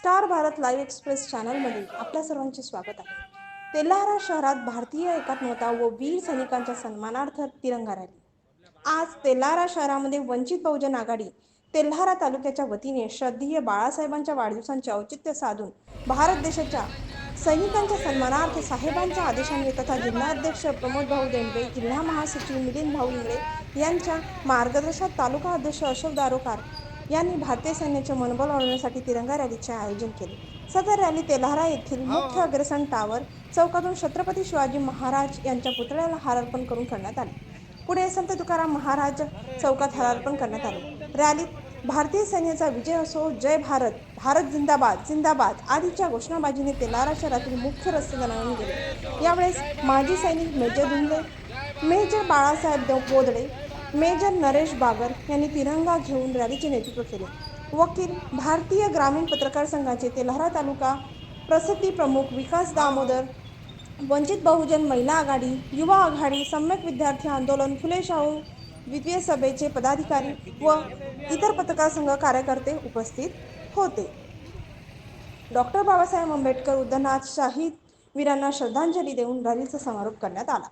Star Bharat live express चॅनलमध्ये आपल्या सर्वांचे स्वागत आहे. तेल्हारा शहरात भारतीय एकात्मता व वीर सैनिकांच्या सन्मानार्थ तिरंगा रॅली. आज तेल्हारा शहरामध्ये वंचित बहुजन आघाडी तेल्हारा तालुक्याच्या वतीने श्रद्धेय बाळासाहेबांच्या वाढदिवसांचे औचित्य साधून भारत देशाच्या सैनिकांच्या सन्मानार्थ साहेबांच्या आदेशाने तथा जिल्हाध्यक्ष प्रमोद भाऊ देंडे जिल्हा महासचिव मिलिंद भाऊ इंगळे यांच्या मार्गदर्शनात तालुका अध्यक्ष अशोक दारोकार यांनी भारतीय सैन्याचे मनोबल वाढवण्यासाठी तिरंगा रॅलीचे आयोजन केले. सदर रॅली तेल्हारा येथील मुख्य अग्रसन टावर चौकातून छत्रपती शिवाजी महाराज यांच्या पुतळ्याला हार अर्पण करून करण्यात आले. पुढे संत तुकाराम महाराज चौकात हार अर्पण करण्यात आले. रॅलीत भारतीय सैन्याचा विजय असो जय भारत भारत जिंदाबाद जिंदाबाद आदीच्या घोषणाबाजीने तेलारा शहरातील मुख्य रस्ते दणाणून गेले. यावेळेस माजी सैनिक major Dhunde major Balasaheb Dev Bodade major Naresh Bagar यांनी तिरंगा घेऊन रॅलीचे नेतृत्व केले. वकील भारतीय ग्रामीण पत्रकार संघाचे तेल्हारा तालुका प्रसिद्धी प्रमुख विकास दामोदर वंचित बहुजन महिला आघाडी युवा आघाडी सम्यक विद्यार्थी आंदोलन फुले शाहू द्वितीय सभेचे पदाधिकारी व इतर पत्रकार संघ कार्यकर्ते उपस्थित होते. डॉक्टर बाबासाहेब आंबेडकर उद्यानात शाहीद वीरांना श्रद्धांजली देऊन रॅलीचा समारोप करण्यात आला.